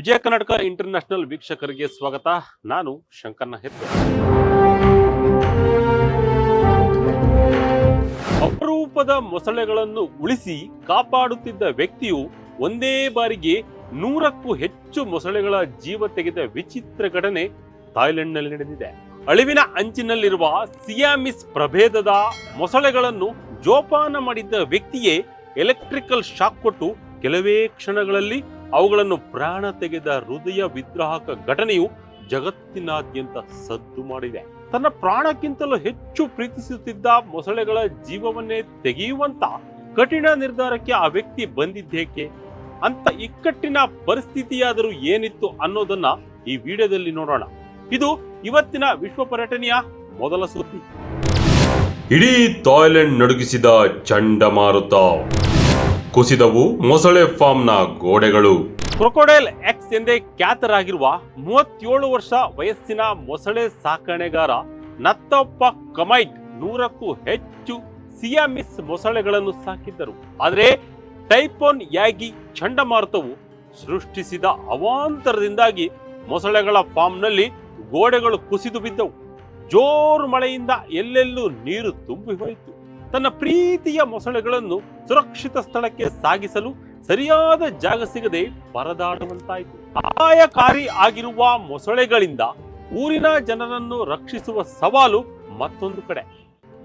ವಿಜಯ Karnataka international ವೀಕ್ಷಕರಿಗೆ ಸ್ವಾಗತ. ನಾನು ಶಂಕರ್ನ ಹೆತ್ತು ಅಪರೂಪದ ಮೊಸಳೆಗಳನ್ನು ಉಳಿಸಿ ಕಾಪಾಡುತ್ತಿದ್ದ ವ್ಯಕ್ತಿಯು ಒಂದೇ ಬಾರಿಗೆ ನೂರಕ್ಕೂ ಹೆಚ್ಚು ಮೊಸಳೆಗಳ ಜೀವ ತೆಗೆದ ವಿಚಿತ್ರ ಘಟನೆ ಥಾಯ್ಲೆಂಡ್ನಲ್ಲಿ ನಡೆದಿದೆ. ಅಳಿವಿನ ಅಂಚಿನಲ್ಲಿರುವ ಸಿಯಾಮಿಸ್ ಪ್ರಭೇದದ ಮೊಸಳೆಗಳನ್ನು ಜೋಪಾನ ಮಾಡಿದ್ದ ವ್ಯಕ್ತಿಯೇ ಎಲೆಕ್ಟ್ರಿಕಲ್ ಶಾಕ್ ಕೊಟ್ಟು ಕೆಲವೇ ಕ್ಷಣಗಳಲ್ಲಿ ಅವುಗಳನ್ನು ಪ್ರಾಣ ತೆಗೆದ ಹೃದಯ ವಿದ್ರಾಹಕ ಘಟನೆಯು ಜಗತ್ತಿನಾದ್ಯಂತ ಸದ್ದು ಮಾಡಿದೆ. ತನ್ನ ಪ್ರಾಣಕ್ಕಿಂತಲೂ ಹೆಚ್ಚು ಪ್ರೀತಿಸುತ್ತಿದ್ದ ಮೊಸಳೆಗಳ ಜೀವವನ್ನೇ ತೆಗೆಯುವಂತ ಕಠಿಣ ನಿರ್ಧಾರಕ್ಕೆ ಆ ವ್ಯಕ್ತಿ ಬಂದಿದ್ದೇಕೆ? ಅಂತ ಇಕ್ಕಟ್ಟಿನ ಪರಿಸ್ಥಿತಿಯಾದರೂ ಏನಿತ್ತು ಅನ್ನೋದನ್ನ ಈ ವಿಡಿಯೋದಲ್ಲಿ ನೋಡೋಣ. ಇದು ಇವತ್ತಿನ ವಿಶ್ವ ಪರ್ಯಟನೆಯ ಮೊದಲ ಸುದ್ದಿ. ಇಡೀ ಥಾಯ್ಲೆಂಡ್ ನಡುಗಿಸಿದ ಚಂಡಮಾರುತ. ಕುಸಿದವು ಮೊಸಳೆ ಫಾರ್ಮ್ನ ಗೋಡೆಗಳು. ಕ್ರೊಕೊಡೈಲ್ ಎಕ್ಸ್ ಎಂದೇ ಖ್ಯಾತರಾಗಿರುವ ಮೂವತ್ತೇಳು ವರ್ಷ ವಯಸ್ಸಿನ ಮೊಸಳೆ ಸಾಕಣೆಗಾರ ನತ್ತಪ್ಪ ಕಮೈಟ್ ನೂರಕ್ಕೂ ಹೆಚ್ಚು ಸಿಯಾಮಿಸ್ ಮೊಸಳೆಗಳನ್ನು ಸಾಕಿದ್ದರು. ಆದರೆ ಟೈಪೋನ್ ಯಾಗಿ ಚಂಡಮಾರುತವು ಸೃಷ್ಟಿಸಿದ ಅವಾಂತರದಿಂದಾಗಿ ಮೊಸಳೆಗಳ ಫಾರ್ಮ್ನಲ್ಲಿ ಗೋಡೆಗಳು ಕುಸಿದು ಬಿದ್ದವು. ಜೋರು ಮಳೆಯಿಂದ ಎಲ್ಲೆಲ್ಲೂ ನೀರು ತುಂಬಿ ಹೋಯಿತು. ತನ್ನ ಪ್ರೀತಿಯ ಮೊಸಳೆಗಳನ್ನು ಸುರಕ್ಷಿತ ಸ್ಥಳಕ್ಕೆ ಸಾಗಿಸಲು ಸರಿಯಾದ ಜಾಗ ಸಿಗದೆ ಪರದಾಡುವಂತಾಯಿತು. ಅಪಾಯಕಾರಿ ಆಗಿರುವ ಮೊಸಳೆಗಳಿಂದ ಊರಿನ ಜನರನ್ನು ರಕ್ಷಿಸುವ ಸವಾಲು ಮತ್ತೊಂದು ಕಡೆ.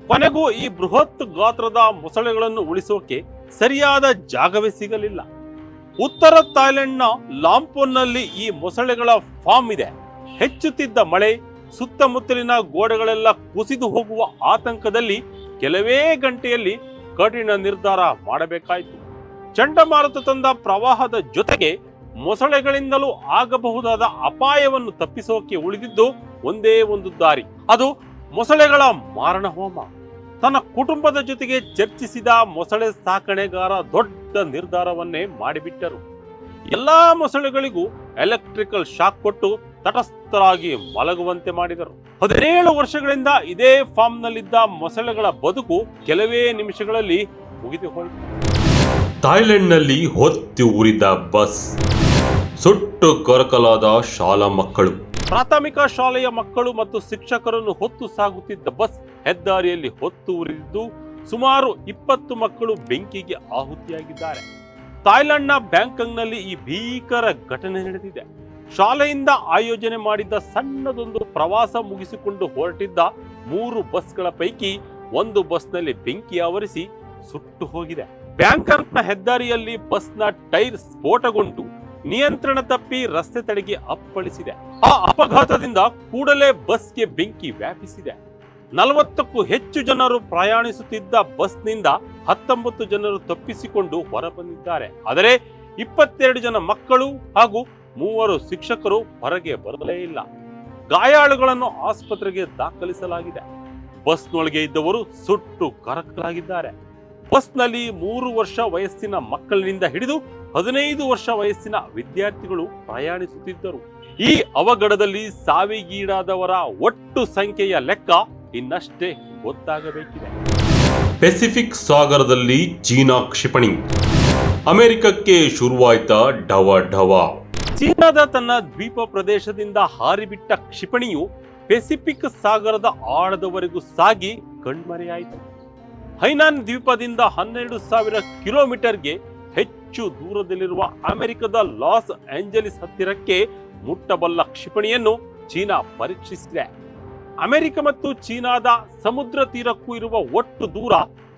ಕೊನೆಗೂ ಈ ಬೃಹತ್ ಗಾತ್ರದ ಮೊಸಳೆಗಳನ್ನು ಉಳಿಸೋಕೆ ಸರಿಯಾದ ಜಾಗವೇ ಸಿಗಲಿಲ್ಲ. ಉತ್ತರ ಥಾಯ್ಲೆಂಡ್ನ ಲಾಂಪೋನ್ನಲ್ಲಿ ಈ ಮೊಸಳೆಗಳ ಫಾರ್ಮ್ ಇದೆ. ಹೆಚ್ಚುತ್ತಿದ್ದ ಮಳೆ, ಸುತ್ತಮುತ್ತಲಿನ ಗೋಡೆಗಳೆಲ್ಲ ಕುಸಿದು ಹೋಗುವ ಆತಂಕದಲ್ಲಿ ಕೆಲವೇ ಗಂಟೆಯಲ್ಲಿ ಕಠಿಣ ನಿರ್ಧಾರ ಮಾಡಬೇಕಾಯಿತು. ಚಂಡಮಾರುತ ತಂದ ಪ್ರವಾಹದ ಜೊತೆಗೆ ಮೊಸಳೆಗಳಿಂದಲೂ ಆಗಬಹುದಾದ ಅಪಾಯವನ್ನು ತಪ್ಪಿಸೋಕೆ ಉಳಿದಿದ್ದು ಒಂದೇ ಒಂದು ದಾರಿ. ಅದು ಮೊಸಳೆಗಳ ಮಾರಣ ಹೋಮ ತನ್ನ ಕುಟುಂಬದ ಜೊತೆಗೆ ಚರ್ಚಿಸಿದ ಮೊಸಳೆ ಸಾಕಣೆಗಾರ ದೊಡ್ಡ ನಿರ್ಧಾರವನ್ನೇ ಮಾಡಿಬಿಟ್ಟರು. ಎಲ್ಲಾ ಮೊಸಳೆಗಳಿಗೂ ಎಲೆಕ್ಟ್ರಿಕಲ್ ಶಾಕ್ ಕೊಟ್ಟು ತಟಸ್ಥರಾಗಿ ಮಲಗುವಂತೆ ಮಾಡಿದರು. ಹದಿನೇಳು ವರ್ಷಗಳಿಂದ ಇದೇ ಫಾರ್ಮ್ನಲ್ಲಿದ್ದ ಮೊಸಳೆಗಳ ಬದುಕು ಕೆಲವೇ ನಿಮಿಷಗಳಲ್ಲಿ ಮುಗಿದು ಹೋಯಿತು ಥಾಯ್ಲೆಂಡ್ನಲ್ಲಿ ಹೊತ್ತಿ ಉರಿದ ಬಸ್. ಸುಟ್ಟು ಕೊರಕಲಾದ ಶಾಲಾ ಮಕ್ಕಳು. ಪ್ರಾಥಮಿಕ ಶಾಲೆಯ ಮಕ್ಕಳು ಮತ್ತು ಶಿಕ್ಷಕರನ್ನು ಹೊತ್ತು ಸಾಗುತ್ತಿದ್ದ ಬಸ್ ಹೆದ್ದಾರಿಯಲ್ಲಿ ಹೊತ್ತು ಉರಿದಿದ್ದು ಸುಮಾರು ಇಪ್ಪತ್ತು ಮಕ್ಕಳು ಬೆಂಕಿಗೆ ಆಹುತಿಯಾಗಿದ್ದಾರೆ. ಥಾಯ್ಲೆಂಡ್ನ ಬ್ಯಾಂಕಾಂಗ್ನಲ್ಲಿ ಈ ಭೀಕರ ಘಟನೆ ನಡೆದಿದೆ. ಶಾಲೆಯಿಂದ ಆಯೋಜನೆ ಮಾಡಿದ್ದ ಸಣ್ಣದೊಂದು ಪ್ರವಾಸ ಮುಗಿಸಿಕೊಂಡು ಹೊರಟಿದ್ದ ಮೂರು ಬಸ್ಗಳ ಪೈಕಿ ಒಂದು ಬಸ್ನಲ್ಲಿ ಬೆಂಕಿ ಆವರಿಸಿ ಸುಟ್ಟು ಹೋಗಿದೆ. ಬ್ಯಾಂಕಾಕ್ನ ಹೆದ್ದಾರಿಯಲ್ಲಿ ಬಸ್ನ ಟೈರ್ ಸ್ಫೋಟಗೊಂಡು ನಿಯಂತ್ರಣ ತಪ್ಪಿ ರಸ್ತೆ ತಡೆಗೆ ಅಪ್ಪಳಿಸಿದೆ. ಆ ಅಪಘಾತದಿಂದ ಕೂಡಲೇ ಬಸ್ಗೆ ಬೆಂಕಿ ವ್ಯಾಪಿಸಿದೆ. ನಲವತ್ತಕ್ಕೂ ಹೆಚ್ಚು ಜನರು ಪ್ರಯಾಣಿಸುತ್ತಿದ್ದ ಬಸ್ನಿಂದ ಹತ್ತೊಂಬತ್ತು ಜನರು ತಪ್ಪಿಸಿಕೊಂಡು ಹೊರಬಂದಿದ್ದಾರೆ. ಆದರೆ ಇಪ್ಪತ್ತೆರಡು ಜನ ಮಕ್ಕಳು ಹಾಗೂ ಮೂವರು ಶಿಕ್ಷಕರು ಹೊರಗೆ ಬರಲೇ ಇಲ್ಲ. ಗಾಯಾಳುಗಳನ್ನು ಆಸ್ಪತ್ರೆಗೆ ದಾಖಲಿಸಲಾಗಿದೆ. ಬಸ್ನೊಳಗೆ ಇದ್ದವರು ಸುಟ್ಟು ಕರಕಲಾಗಿದ್ದಾರೆ. ಬಸ್ನಲ್ಲಿ ಮೂರು ವರ್ಷ ವಯಸ್ಸಿನ ಮಕ್ಕಳಿನಿಂದ ಹಿಡಿದು ಹದಿನೈದು ವರ್ಷ ವಯಸ್ಸಿನ ವಿದ್ಯಾರ್ಥಿಗಳು ಪ್ರಯಾಣಿಸುತ್ತಿದ್ದರು. ಈ ಅವಘಡದಲ್ಲಿ ಸಾವಿಗೀಡಾದವರ ಒಟ್ಟು ಸಂಖ್ಯೆಯ ಲೆಕ್ಕ ಇನ್ನಷ್ಟೇ ಗೊತ್ತಾಗಬೇಕಿದೆ. ಪೆಸಿಫಿಕ್ ಸಾಗರದಲ್ಲಿ ಚೀನಾ ಕ್ಷಿಪಣಿ. ಅಮೆರಿಕಕ್ಕೆ ಶುರುವಾಯ್ತ ಢವ ಢವ. ಚೀನಾದ ತನ್ನ ದ್ವೀಪ ಪ್ರದೇಶದಿಂದ ಹಾರಿಬಿಟ್ಟ ಕ್ಷಿಪಣಿಯು ಪೆಸಿಫಿಕ್ ಸಾಗರದ ಆಳದವರೆಗೂ ಸಾಗಿ ಕಣ್ಮರೆಯಾಯಿತು. ಹೈನಾನ್ ದ್ವೀಪದಿಂದ ಹನ್ನೆರಡು ಸಾವಿರ ಕಿಲೋಮೀಟರ್ಗೆ ಹೆಚ್ಚು ದೂರದಲ್ಲಿರುವ ಅಮೆರಿಕದ ಲಾಸ್ ಏಂಜಲಿಸ್ ಹತ್ತಿರಕ್ಕೆ ಮುಟ್ಟಬಲ್ಲ ಕ್ಷಿಪಣಿಯನ್ನು ಚೀನಾ ಪರೀಕ್ಷಿಸಿದೆ. ಅಮೆರಿಕ ಮತ್ತು ಚೀನಾದ ಸಮುದ್ರ ತೀರಕ್ಕೂ ಇರುವ ಒಟ್ಟು ದೂರ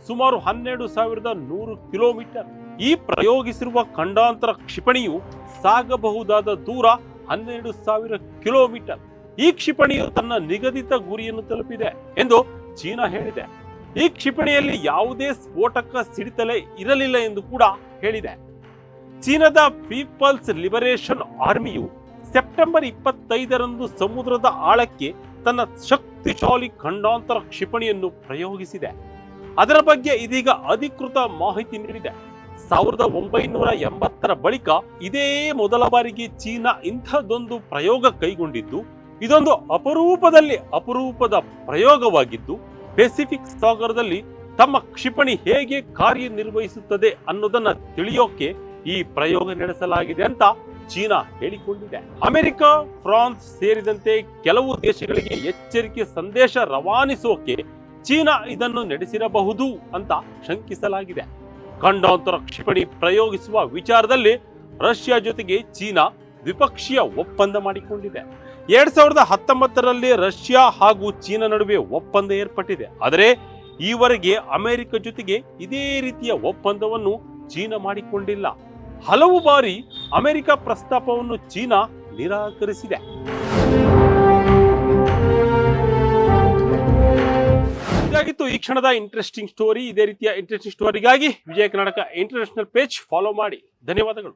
ಸುಮಾರು ಹನ್ನೆರಡು ಸಾವಿರದ ನೂರು ಕಿಲೋಮೀಟರ್. ಈ ಪ್ರಯೋಗಿಸಿರುವ ಖಂಡಾಂತರ ಕ್ಷಿಪಣಿಯು ಸಾಗಬಹುದಾದ ದೂರ ಹನ್ನೆರಡು ಸಾವಿರ ಕಿಲೋಮೀಟರ್. ಈ ಕ್ಷಿಪಣಿಯು ತನ್ನ ನಿಗದಿತ ಗುರಿಯನ್ನು ತಲುಪಿದೆ ಎಂದು ಚೀನಾ ಹೇಳಿದೆ. ಈ ಕ್ಷಿಪಣಿಯಲ್ಲಿ ಯಾವುದೇ ಸ್ಫೋಟಕ ಸಿಡಿತಲೇ ಇರಲಿಲ್ಲ ಎಂದು ಕೂಡ ಹೇಳಿದೆ. ಚೀನಾದ ಪೀಪಲ್ಸ್ ಲಿಬರೇಷನ್ ಆರ್ಮಿಯು ಸೆಪ್ಟೆಂಬರ್ ಇಪ್ಪತ್ತೈದರಂದು ಸಮುದ್ರದ ಆಳಕ್ಕೆ ತನ್ನ ಶಕ್ತಿಶಾಲಿ ಖಂಡಾಂತರ ಕ್ಷಿಪಣಿಯನ್ನು ಪ್ರಯೋಗಿಸಿದೆ. ಅದರ ಬಗ್ಗೆ ಇದೀಗ ಅಧಿಕೃತ ಮಾಹಿತಿ ನೀಡಿದೆ. ಸಾವಿರದ ಒಂಬೈನೂರ ಎಂಬತ್ತರ ಬಳಿಕ ಇದೇ ಮೊದಲ ಬಾರಿಗೆ ಚೀನಾ ಇಂಥದ್ದೊಂದು ಪ್ರಯೋಗ ಕೈಗೊಂಡಿದ್ದು, ಇದೊಂದು ಅಪರೂಪದಲ್ಲಿ ಅಪರೂಪದ ಪ್ರಯೋಗವಾಗಿದ್ದು ಪೆಸಿಫಿಕ್ ಸಾಗರದಲ್ಲಿ ತಮ್ಮ ಕ್ಷಿಪಣಿ ಹೇಗೆ ಕಾರ್ಯನಿರ್ವಹಿಸುತ್ತದೆ ಅನ್ನೋದನ್ನ ತಿಳಿಯೋಕೆ ಈ ಪ್ರಯೋಗ ನಡೆಸಲಾಗಿದೆ ಅಂತ ಚೀನಾ ಹೇಳಿಕೊಂಡಿದೆ. ಅಮೆರಿಕ, ಫ್ರಾನ್ಸ್ ಸೇರಿದಂತೆ ಕೆಲವು ದೇಶಗಳಿಗೆ ಎಚ್ಚರಿಕೆ ಸಂದೇಶ ರವಾನಿಸೋಕೆ ಚೀನಾ ಇದನ್ನು ನಡೆಸಿರಬಹುದು ಅಂತ ಶಂಕಿಸಲಾಗಿದೆ. ಖಂಡಾಂತರ ಕ್ಷಿಪಣಿ ಪ್ರಯೋಗಿಸುವ ವಿಚಾರದಲ್ಲಿ ರಷ್ಯಾ ಜೊತೆಗೆ ಚೀನಾ ದ್ವಿಪಕ್ಷೀಯ ಒಪ್ಪಂದ ಮಾಡಿಕೊಂಡಿದೆ. ಎರಡ್ ಸಾವಿರದ ಹತ್ತೊಂಬತ್ತರಲ್ಲಿ ರಷ್ಯಾ ಹಾಗೂ ಚೀನಾ ನಡುವೆ ಒಪ್ಪಂದ ಏರ್ಪಟ್ಟಿದೆ. ಆದರೆ ಈವರೆಗೆ ಅಮೆರಿಕ ಜೊತೆಗೆ ಇದೇ ರೀತಿಯ ಒಪ್ಪಂದವನ್ನು ಚೀನಾ ಮಾಡಿಕೊಂಡಿಲ್ಲ. ಹಲವು ಬಾರಿ ಅಮೆರಿಕ ಪ್ರಸ್ತಾಪವನ್ನು ಚೀನಾ ನಿರಾಕರಿಸಿದೆ. ಇದಾಗಿತ್ತು ಈ ಕ್ಷಣದ ಇಂಟ್ರೆಸ್ಟಿಂಗ್ ಸ್ಟೋರಿ ಇದೇ ರೀತಿಯ interesting ಸ್ಟೋರಿಗಾಗಿ Vijaya Karnataka international page follow ಮಾಡಿ. ಧನ್ಯವಾದಗಳು.